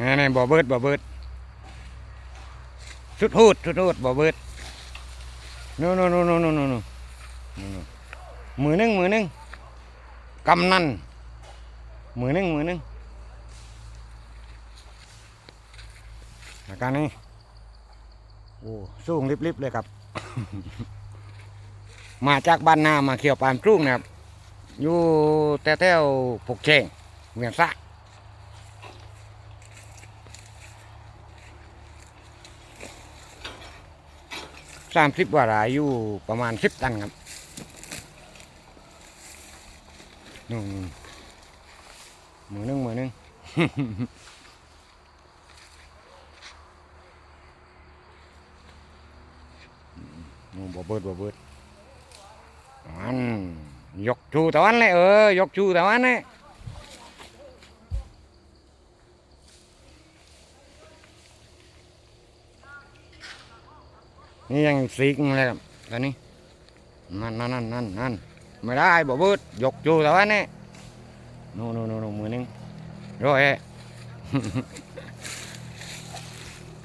นี่นี่บ่เบิดบ่เบิดสุดหูดสุดหูดบ่เบิดนู่นนู่นนู่นนู่นนู่นนู่นนู่นมือหนึงมือหนึงกำนันมือหนึงมือหนึงอาการนี้โอ้สูงลิบๆเลยครับ มาจากบ้านนามาเขียวปานปรุงนะครับอยู่แถวๆปกเชงเวียงสะ สามสิบวารายอยู่ประมาณสิบตันครับนู่นมือนึงมือนึงนู่นบ่เบิดบ่เบิดอันยกชูตะวันเลยเออยกชูตะวันเลย นี่ยังสีกเลยครับตอนนี้นั่นนั่นนั่นนั่นนั่นไม่ได้บ่เบิดยกชูตะวันเนี่ยนู่นนู่นนู่นมือหนึงร้อย